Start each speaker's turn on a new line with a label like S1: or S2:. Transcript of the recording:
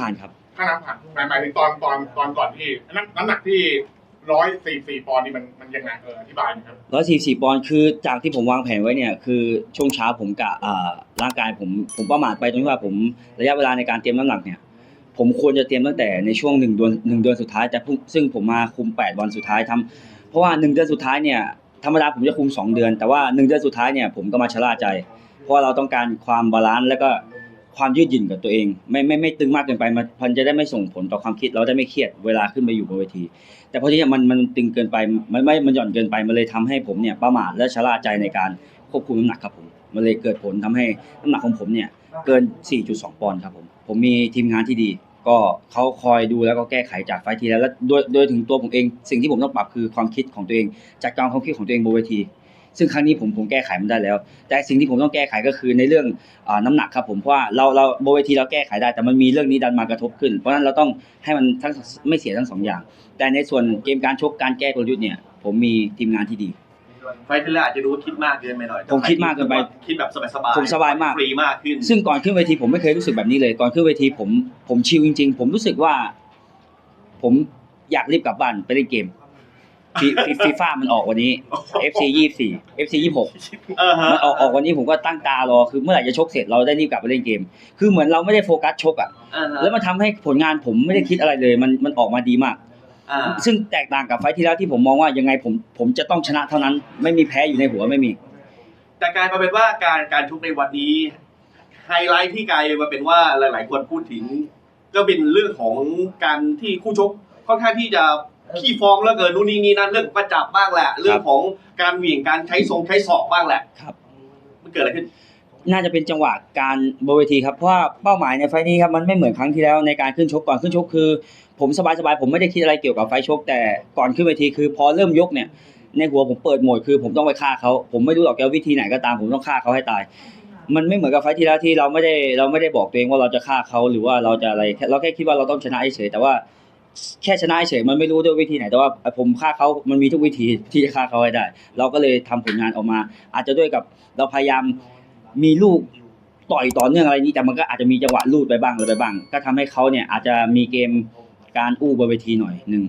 S1: ผ่านครับ
S2: ถ้าน้ำผ่านหมายหมายถึงตอนตอนตอนก่อนที่น้ำน้ำหนักที่ร้อยสี่สี่ปอนด์นี่มันมันยังไงเอออธิบายหน่อยครับ
S1: ร้อยสี่สี่ปอนด์คือจากที่ผมวางแผนไว้เนี่ยคือช่วงเช้าผมกะอ่าร่างกายผมผมประมาทไปตรงที่ว่าผมระยะเวลาในการเตรียมน้ำหนักเนี่ย ผมควรจะเตรียมตั้งแต่ในช่วงหนึ่งเดือนหนึ่งเดือนสุดท้ายแต่พรุ่งซึ่งผมมาคุมแปดวันสุดท้ายทำเพราะว่าหนึ่งเดือนสุดท้ายเนี่ยธรรมดาผมจะคุมสองเดือน แต่ว่าหนึ่งเดือนสุดท้ายเนี่ยผมก็มาชะล่าใจ เพราะว่าเราต้องการความบาลานซ์แล้วก็ ความยืดหยุ่นกับตัวเอง ไม่ไม่ไม่ตึงมากเกินไปมันมันจะได้ไม่ส่งผลต่อความคิดเราจะไม่เครียดเวลาขึ้นไปอยู่บนเวที แต่พอที่มันมันตึงเกินไปมันไม่มันหย่อนเกินไปมันเลยทำให้ผมเนี่ยประมาทและชะล่าใจในการควบคุมน้ำหนักครับผมมันเลยเกิดผลทำให้น้ำหนักของผมเนี่ยเกิน 4.2 ปอนด์ครับผมผมมีทีมงานที่ดี ก็เขาคอยดูแล้วก็แก้ไขจากไฟทีแล้วแล้วโดยโดยถึงตัวผมเอง สิ่งที่ผมต้องปรับคือความคิดของตัวเองจัดการความคิดของตัวเองบนเวที ซึ่งครั้งนี้ผมผมแก้ไขมันได้แล้ว แต่สิ่งที่ผมต้องแก้ไขก็คือในเรื่องอาน้ำหนักครับผมเพราะว่าเราเราบนเวทีเราแก้ไขได้ แต่มันมีเรื่องนี้ดันมากระทบขึ้น เพราะฉะนั้นเราต้องให้มันทั้งไม่เสียทั้งสองอย่าง แต่ในส่วนเกมการชกการแก้กลยุทธ์เนี่ยผมมีทีมงานที่ดี
S3: ไฟล์ที่แล้วอาจจะดูว่าคิดมากเกินไปหน่อย
S1: ผมคิดมากเกินไป
S3: คิดแบบสบายๆ
S1: ผมสบายมาก
S3: ฟรีมากขึ้น
S1: ซึ่งก่อนขึ้นเวทีผมไม่เคยรู้สึกแบบนี้เลยก่อนขึ้นเวทีผมผมชิลจริง ๆ ผมรู้สึกว่า ผมอยากรีบกลับบ้านไปเล่นเกม ฟีฟีฟ่ามันออกวันนี้ FC ยี่สี่ FC ยี่หก
S3: เออฮะ
S1: มันออกออกวันนี้ผมก็ตั้งตารอคือเมื่อไหร่จะชกเสร็จเราได้รีบกลับไปเล่นเกม คือเหมือนเราไม่ได้โฟกัสชกอะ
S3: อ่าฮะ
S1: แล้วมันทำให้ผลงานผมไม่ได้คิดอะไรเลยมันมันออกมาดีมาก
S3: อ่า
S1: ซึ่งแตกต่างกับไฟท์ที่แล้วที่ผมมองว่ายังไงผมผมจะต้องชนะเท่านั้น ไม่มีแพ้อยู่ในหัวไม่มี
S3: แต่กลายมาเป็นว่าการการชกในวันนี้ไฮไลท์ที่กลายมาเป็นว่าหลาย ๆ คนพูดถึง ก็เป็นเรื่องของการที่คู่ชกค่อนข้างที่จะ ขี้ฟ้องแล้วเกินนู่นนี่นี่นั่นเรื่องประจับบ้างแหละ เรื่องของการเหวี่ยงการใช้ทรงใช้ศอกบ้างแหละ
S1: ครับ
S3: มันเกิดอะไรขึ้น
S1: น่าจะเป็นจังหวะการบนเวทีครับเพราะว่าเป้าหมายในไฟท์นี้ครับมันไม่เหมือนครั้งที่แล้วในการขึ้นชกก่อนขึ้นชกคือ ผมสบายๆผมไม่ได้คิดอะไรเกี่ยวกับไฟท์ชก แต่ก่อนขึ้นเวทีคือ พอเริ่มยกเนี่ย ในหัวผมเปิดโหมดคือ ผมต้องไปฆ่าเขาผมไม่รู้หรอกแกวิธีไหนก็ตามผมต้องฆ่าเขาให้ตายมันไม่เหมือนกับไฟท์ที่แล้วที่เราไม่ได้เราไม่ได้บอกตัวเองว่าเราจะฆ่าเขาหรือว่าเราจะอะไรแค่เราแค่คิดว่าเราต้องชนะเฉยๆแต่ว่า แค่ชนะเฉยมันไม่รู้ด้วยวิธีไหน แต่ว่าผมฆ่าเขามันมีทุกวิธีที่จะฆ่าเขาให้ได้ เราก็เลยทำผลงานออกมา อาจจะด้วยกับเราพยายามมีลูกต่อยต่อเนื่องอะไรนี้แต่มันก็อาจจะมีจังหวะลูดไปบ้างอะไรไปบ้าง ก็ทำให้เขาเนี่ยอาจจะมีเกมการอู้บนเวทีหน่อยหนึ่ง